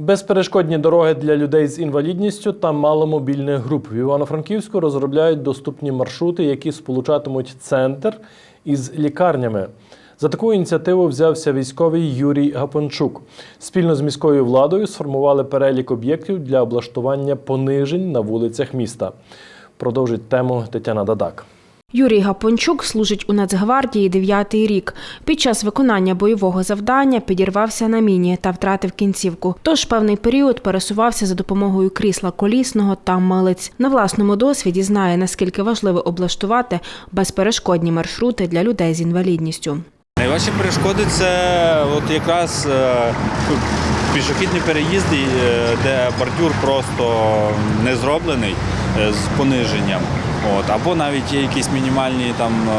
Безперешкодні дороги для людей з інвалідністю та маломобільних груп в Івано-Франківську розробляють доступні маршрути, які сполучатимуть центр із лікарнями. За таку ініціативу взявся військовий Юрій Гапончук. Спільно з міською владою сформували перелік об'єктів для облаштування понижень на вулицях міста. Продовжить тему Тетяна Дадак. Юрій Гапончук служить у Нацгвардії дев'ятий рік. Під час виконання бойового завдання підірвався на міні та втратив кінцівку. Тож певний період пересувався за допомогою крісла колісного та милиць. На власному досвіді знає, наскільки важливо облаштувати безперешкодні маршрути для людей з інвалідністю. Найважчі перешкоди це от якраз е, пішохідні переїзди, е, де бордюр просто не зроблений е, з пониженням. От, або навіть є якісь мінімальні там е,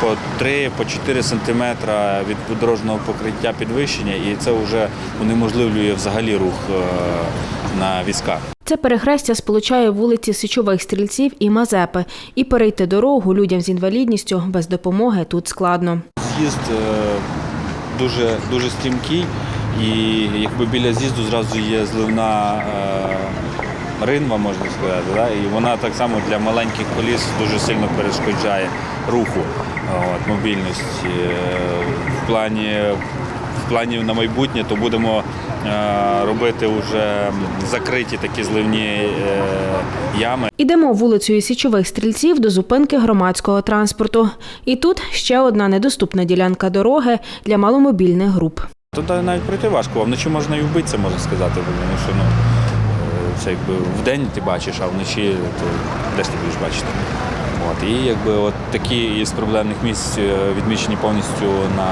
по 3 по 4 сантиметра від дорожнього покриття підвищення, і це вже унеможливлює взагалі рух на візках. Це перехрестя сполучає вулиці Січових стрільців і Мазепи, і перейти дорогу людям з інвалідністю без допомоги тут складно. З'їзд дуже, дуже стрімкий, і якби біля з'їзду зразу є зливна е, ринва, можна сказати. Да? І вона так само для маленьких коліс дуже сильно перешкоджає руху, от, мобільності. Е, В плані, в плані на майбутнє то будемо е, робити вже закриті такі зливні ями. Ідемо вулицею Січових стрільців до зупинки громадського транспорту. І тут ще одна недоступна ділянка дороги для маломобільних груп. Тут навіть пройти важко, а вночі можна і вбитися, можна сказати, тому що ну, е, це якби вдень ти бачиш, а вночі то де ж ти будеш бачити. От, і якби от такі із проблемних місць е, відмічені повністю на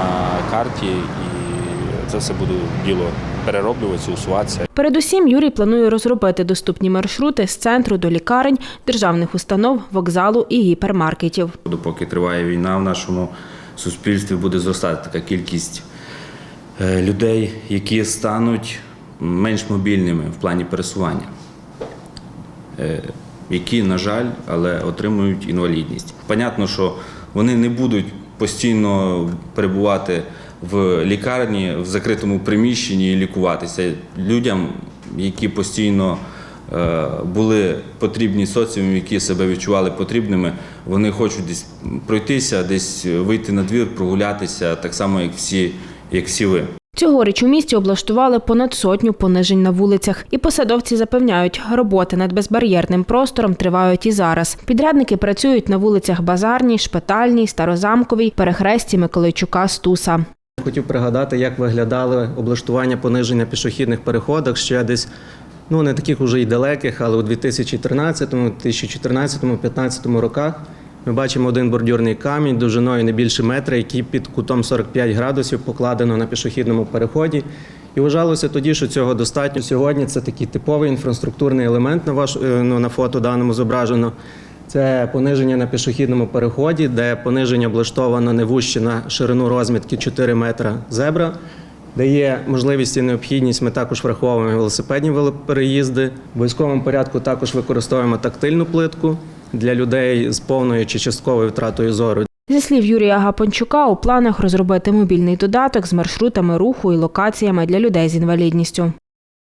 карті, і це все буде діло перероблюватися, усуватися. Передусім, Юрій планує розробити доступні маршрути з центру до лікарень, державних установ, вокзалу і гіпермаркетів. Допоки триває війна в нашому суспільстві, буде зростати така кількість людей, які стануть менш мобільними в плані пересування, е, які, на жаль, але отримують інвалідність. Понятно, що вони не будуть постійно перебувати в лікарні, в закритому приміщенні і лікуватися. Людям, які постійно е, були потрібні соціуму, які себе відчували потрібними, вони хочуть десь пройтися, десь вийти на двір, прогулятися, так само, як всі, як всі ви. Цьогоріч у місті облаштували понад сотню понижень на вулицях. І посадовці запевняють, роботи над безбар'єрним простором тривають і зараз. Підрядники працюють на вулицях Базарній, Шпитальній, Старозамковій, перехресті Миколайчука, Стуса. Хотів пригадати, як виглядали облаштування понижень на пішохідних переходах ще десь, ну не таких уже й далеких, але у 2013, 2014, 2015 роках ми бачимо один бордюрний камінь довжиною не більше метра, який під кутом 45 градусів покладено на пішохідному переході. І вважалося тоді, що цього достатньо. Сьогодні це такий типовий інфраструктурний елемент на ваш е, ну, на фото даному зображено. Це пониження на пішохідному переході, де пониження облаштовано не вужче на ширину розмітки 4 метра зебра, де є можливість і необхідність. Ми також враховуємо велосипедні велопереїзди. В військовому порядку також використовуємо тактильну плитку для людей з повною чи частковою втратою зору. Зі слів Юрія Гапончука, у планах розробити мобільний додаток з маршрутами руху і локаціями для людей з інвалідністю.